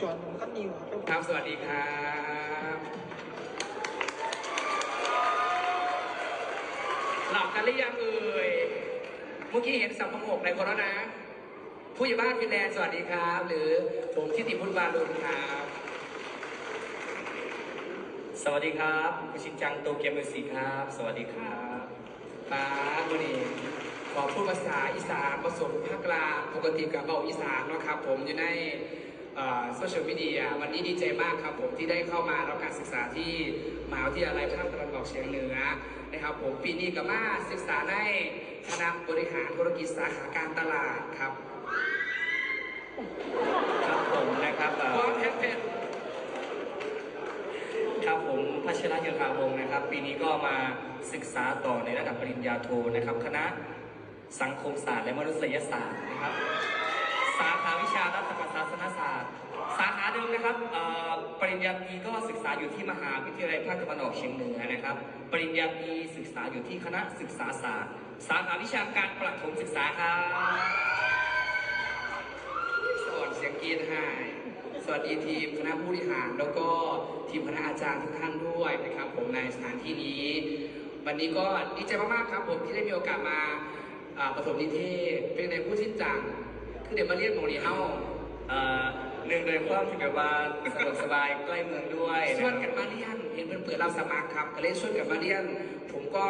จอดผมก็นิวครับครับ สวัสดีครับหลับกันหรือยังเอ่ยเมื่อกี้เห็นสัมภงกในคนแล้วนะ ผู้ใหญ่บ้านฟินแลนด์สวัสดีครับ หรือผมทิติพุทธบาลุนครับ สวัสดีครับคุชินจังโตเกียวมิวสิกครับ สวัสดีครับป้าวันนี้ขอพูดภาษาอีสานผสมภาคกลางปกติกับเบาอีสานเนาะครับ ผมอยู่ใน โซเชียลมีเดียวันนี้ดีใจมากครับผมที่ได้เข้ามารับการศึกษาที่มหาวิทยาลัยภาคตะวันออกเฉียงเหนือนะครับผมปีนี้ก็มาศึกษาในคณะบริหารธุรกิจสาขาการตลาดครับครับผมนะครับเอ่พร้ออมแทนแทนครับผมพัชรยนทาวงศ์นะครับ ปีนี้ก็มาศึกษาต่อในระดับปริญญาโทนะครับ คณะสังคมศาสตร์และมนุษยศาสตร์นะครับ สาขาวิชารัฐศาสนศาสตร์ สาขาเดิมนะครับปริญญาตรีก็ศึกษาอยู่ที่มหาวิทยาลัยภาคตะวันออกเฉียงเหนือนะครับ ปริญญาตรีศึกษาอยู่ที่คณะศึกษาศาสตร์ สาขาวิชาการประถมศึกษาครับสอนเสียงกรีดให้สวัสดีทีมคณะผู้บริหารแล้วก็ทีมคณะอาจารย์ทุกท่านด้วยนะครับ ผมในสถานที่นี้ วันนี้ก็ดีใจมากๆครับผมที่ได้มีโอกาสมาอ่าประถมนิเทศเป็นในผู้ชิ้นจัง คือเดี๋ยวมาเรียกโมนีเฮ้าเอ่อหนึ่งโดยความที่แบบว่าสะดวกสบายใกล้เมืองด้วยชวนกันมาเรียนเห็นเพื่อนเปิดรับสมัครครับ ก็เลยชวนกันมาเรียน ผมก็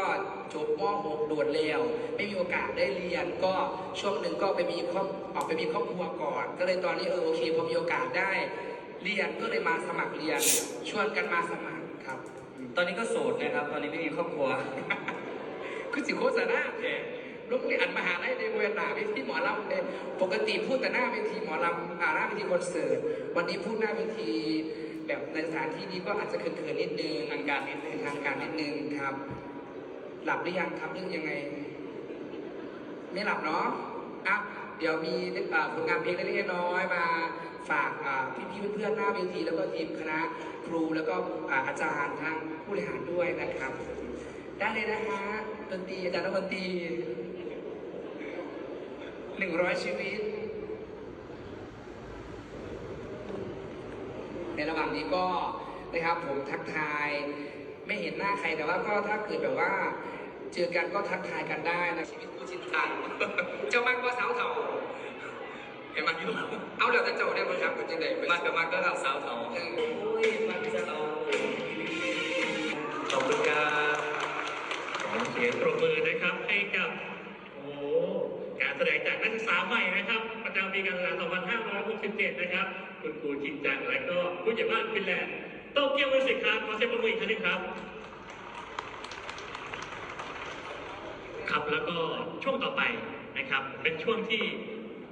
จบม .6 โดดแล้วไม่มีโอกาสได้เรียน ก็ช่วงหนึ่งก็ไปมีครอบออกไปมีครอบครัวก่อน ก็เลยตอนนี้เออโอเคพอมีโอกาสได้ เรียนก็เลยมาสมัครเรียน ชวนกันมาสมัครครับ ตอนนี้ก็โสดนะครับ ตอนนี้ไม่มีครอบครัว คือสิโฆษณาแท้โรงเรียนมหาลัยในเวลาเวทีหมอลำเลยปกติพูดแต่หน้าเวทีหมอลำอ่าหน้าเวทีคอนเสิร์ตวันนี้พูดหน้าเวทีแบบในสถานที่นี้ก็อาจจะเขินๆนิดนึงทางการนิดนึงทางการนิดนึงครับ หลับหรือยังครับเรื่องยังไง ไม่หลับเนาะอะเดี๋ยวมีผลงานเพลงเล็กๆน้อยๆมาฝากพี่ๆเพื่อนๆหน้าเวทีแล้วก็ทีมคณะครูแล้วก็อาจารย์ทางผู้บริหารด้วยนะครับ ได้เลยนะฮะดนตรีอาจารย์ดนตรี หนึ่งร้อยชีวิต ในระหว่างนี้ก็นะครับผมทักทายไม่เห็นหน้าใครแต่ว่าก็ถ้าเกิดแบบว่า เจอกันก็ทักทายกันได้นะชีวิตคู่ชินจังเจ้ามากก็สาวเถ่าเห็นมันอยู่เอาเดี๋ยวจะเจ้าได้ไหมครับคุณจังเด็กมากกับมากก็กับสาวเถาเออโอ้ยมันจะเอาขอบคุณครับขอเสียงปรบมือนะครับให้กับโอ้โหการ แสดงจากนักศึกษาใหม่นะครับ ประจำปีการศึกษา 2567 นะครับ คุณครูชินจัง และก็ผู้ใหญ่บ้านฟินแลนด์โตเกียวมิวสิกครับขอเสียงปรบมืออีกครั้งหนึงครับ ครับแล้วก็ช่วงต่อไปนะครับ เป็นช่วงที่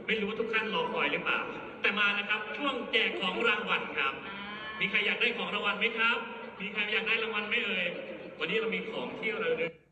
ไม่รู้ว่าทุกท่านรอคอยหรือเปล่า แต่มานะครับช่วงแจกของรางวัลครับ มีใครอยากได้ของรางวัลไหมครับ มีใครอยากได้รางวัลไหมเอ่ยวันนี้เรามีของที่เราเลือก